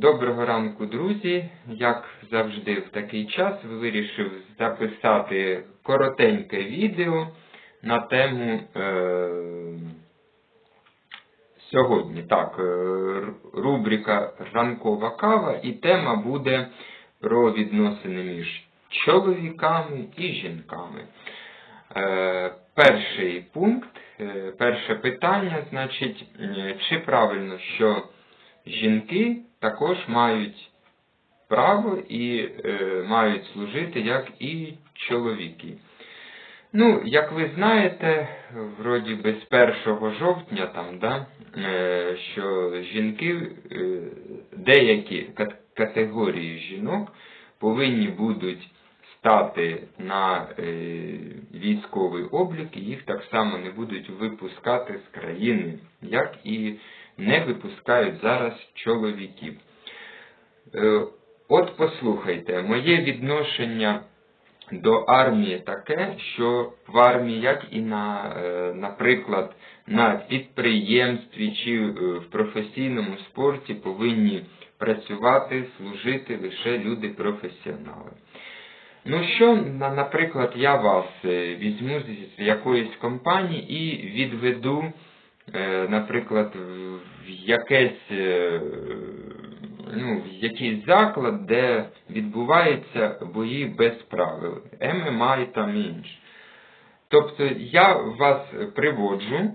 Доброго ранку, друзі. Як завжди в такий час вирішив записати коротеньке відео на тему е, сьогодні. Так, е, рубрика Ранкова кава і тема буде про відносини між чоловіками і жінками. Е, перший пункт, е, перше питання, значить, е, чи правильно, що жінки також мають право і е, мають служити, як і чоловіки. Ну, як ви знаєте, вроді би з 1 жовтня там, да, е, що жінки, е, деякі категорії жінок повинні будуть стати на е, військовий облік, і їх так само не будуть випускати з країни, як і не випускають зараз чоловіків. Е, От послухайте, моє відношення до армії таке, що в армії, як і на, е, наприклад, на підприємстві чи е, в професійному спорті повинні працювати, служити лише люди-професіонали. Ну що, наприклад, я вас візьму з якоїсь компанії і відведу, наприклад, в якесь, е, ну, в якийсь заклад, де відбуваються бої без правил, ММА і там інше. Тобто я вас приводжу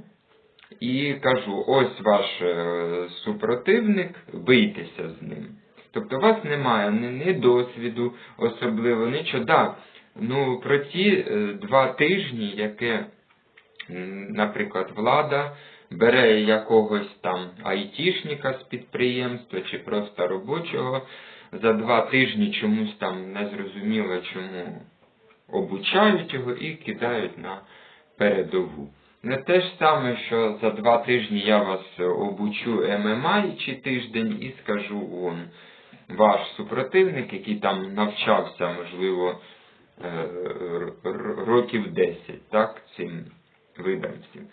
і кажу, ось ваш е, супротивник, бийтеся з ним. Тобто у вас немає ні, ні досвіду особливо, нічого. Да, ну, про ті е, два тижні, яке, наприклад, влада бере якогось там айтішника з підприємства чи просто робочого, за два тижні чомусь там незрозуміло чому обучають його і кидають на передову. Не те ж саме, що за два тижні я вас обучу ММА чи тиждень і скажу он, ваш супротивник, який там навчався, можливо, е, років 10, так, цим видам всім.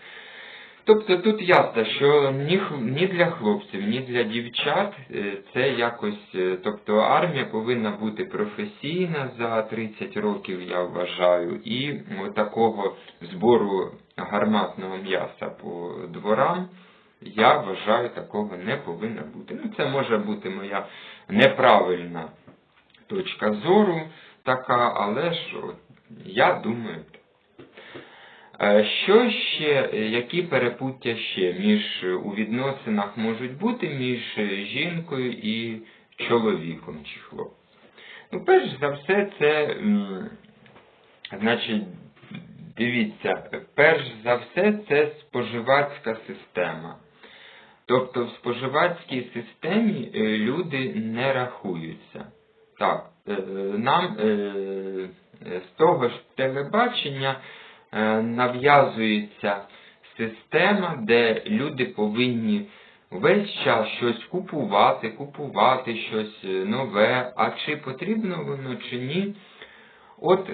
Тобто тут ясно, що ні, ні для хлопців, ні для дівчат е, це якось, е, тобто армія повинна бути професійна за 30 років, я вважаю, і такого збору гарматного м'яса по дворам, я вважаю, такого не повинно бути. Ну, це може бути моя неправильна точка зору така, але ж я думаю Що ще, е, які перепуття ще між е, у відносинах можуть бути між е, жінкою і чоловіком чи хлопцем? Ну, перш за все, це, значить, дивіться, перш за все, це споживацька система. Тобто в споживацькій системі люди не рахуються. Так, нам з того ж телебачення нав'язується система, де люди повинні весь час щось купувати, купувати щось е, нове, а чи потрібно воно чи ні. От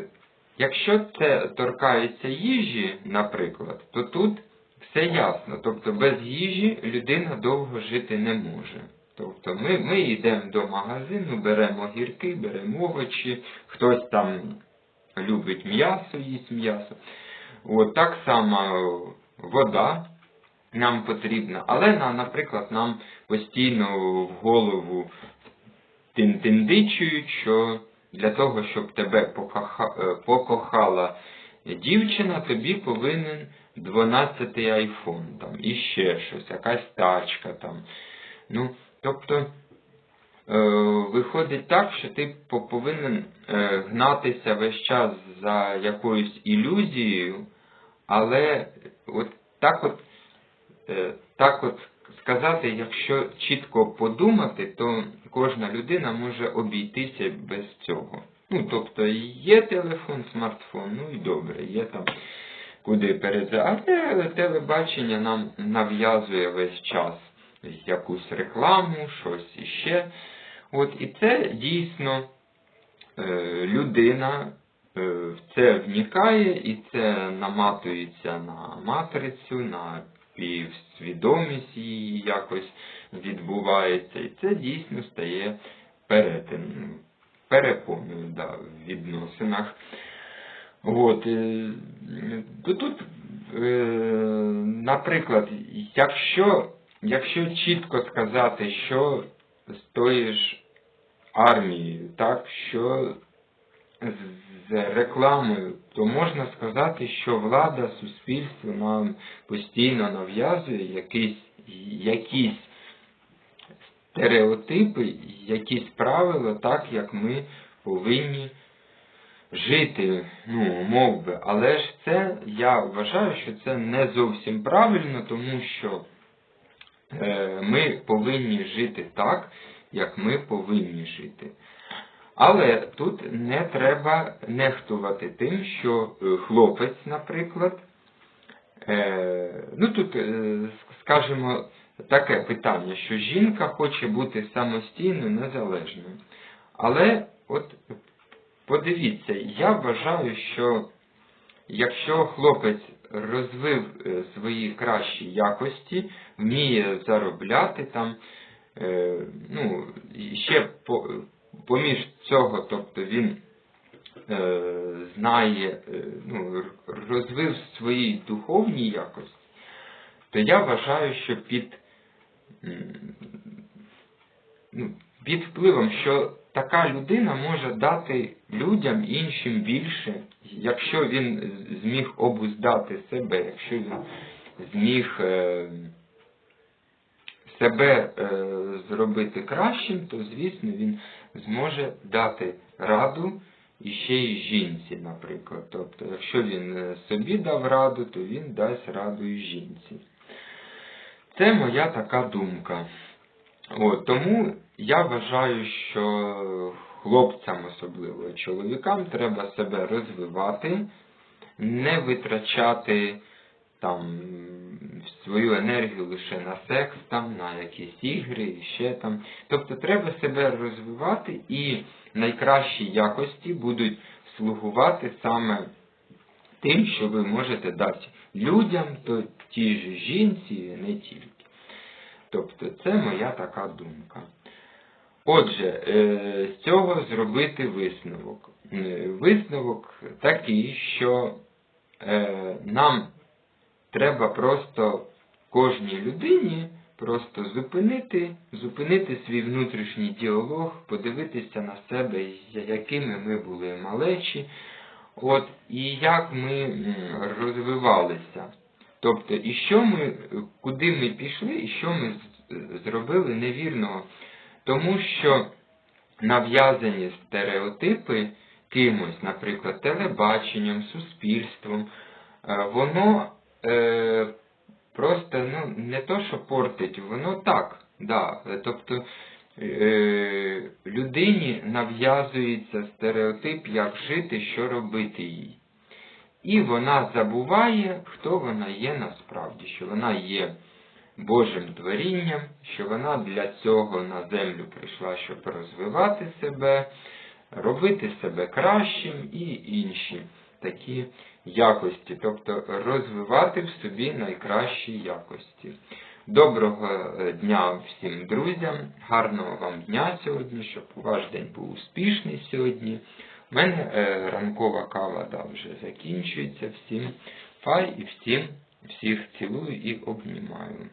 якщо це торкається їжі, наприклад, то тут все ясно. Тобто без їжі людина довго жити не може. Тобто ми, ми йдемо до магазину, беремо гірки, беремо овочі, хтось там любить м'ясо, їсть м'ясо. От так само вода нам потрібна, але, наприклад, нам постійно в голову тин-тиндичують, що для того, щоб тебе е, покохала дівчина, тобі повинен 12-й айфон там, і ще щось, якась тачка там. Ну, тобто, е, виходить так, що ти повинен е, гнатися весь час за якоюсь ілюзією, але от так от, е, так от сказати, якщо чітко подумати, то кожна людина може обійтися без цього. Ну, тобто є телефон, смартфон, ну і добре, є там куди перейти. Але телебачення нам нав'язує весь час якусь рекламу, щось іще. От і це дійсно е, людина в це вникає і це наматується на матрицю, на співсвідомість її якось відбувається. І це дійсно стає перепоною да, в відносинах. От, е, тут, е, наприклад, якщо, якщо чітко сказати, що з тої ж армії, так, що з рекламою, то можна сказати, що влада, суспільство нам постійно нав'язує якісь, якісь стереотипи, якісь правила, так як ми повинні жити, ну, мов би. Але ж це, я вважаю, що це не зовсім правильно, тому що е, ми повинні жити так, як ми повинні жити. Але тут не треба нехтувати тим, що е, хлопець, наприклад, е, ну тут, е, скажімо, таке питання, що жінка хоче бути самостійною, незалежною. Але от подивіться, я вважаю, що якщо хлопець розвив свої кращі якості, вміє заробляти там, ну, ще по, поміж цього, тобто він е, знає, е, ну, розвив свої духовні якості, то я вважаю, що під, ну, під впливом, що така людина може дати людям іншим більше, якщо він зміг обуздати себе, якщо він зміг е, себе е, зробити кращим, то, звісно, він зможе дати раду і ще й жінці, наприклад. Тобто, якщо він е, собі дав раду, то він дасть раду і жінці. Це моя така думка. От, Тому я вважаю, що хлопцям, особливо чоловікам, треба себе розвивати, не витрачати там свою енергію лише на секс, там, на якісь ігри і ще там. Тобто треба себе розвивати і найкращі якості будуть слугувати саме тим, що ви можете дати людям, то тій ж жінці, не тільки. Тобто це моя така думка. Отже, е, з цього зробити висновок. Е, висновок такий, що е, нам треба просто кожній людині просто зупинити, зупинити свій внутрішній діалог, подивитися на себе, якими ми були малечі, от, і як ми розвивалися. Тобто, і що ми, куди ми пішли, і що ми зробили невірного. Тому що нав'язані стереотипи кимось, наприклад, телебаченням, суспільством, е, воно е, просто ну, не то, що портить, воно так. да, Тобто е, людині нав'язується стереотип, як жити, що робити їй. І вона забуває, хто вона є насправді, що вона є Божим творінням, що вона для цього на землю прийшла, щоб розвивати себе, робити себе кращим і інші такі якості, тобто розвивати в собі найкращі якості. Доброго е, дня всім друзям, гарного вам дня сьогодні, щоб ваш день був успішний сьогодні. У мене е, ранкова кава да, вже закінчується. Всім фай і всім всіх цілую і обнімаю.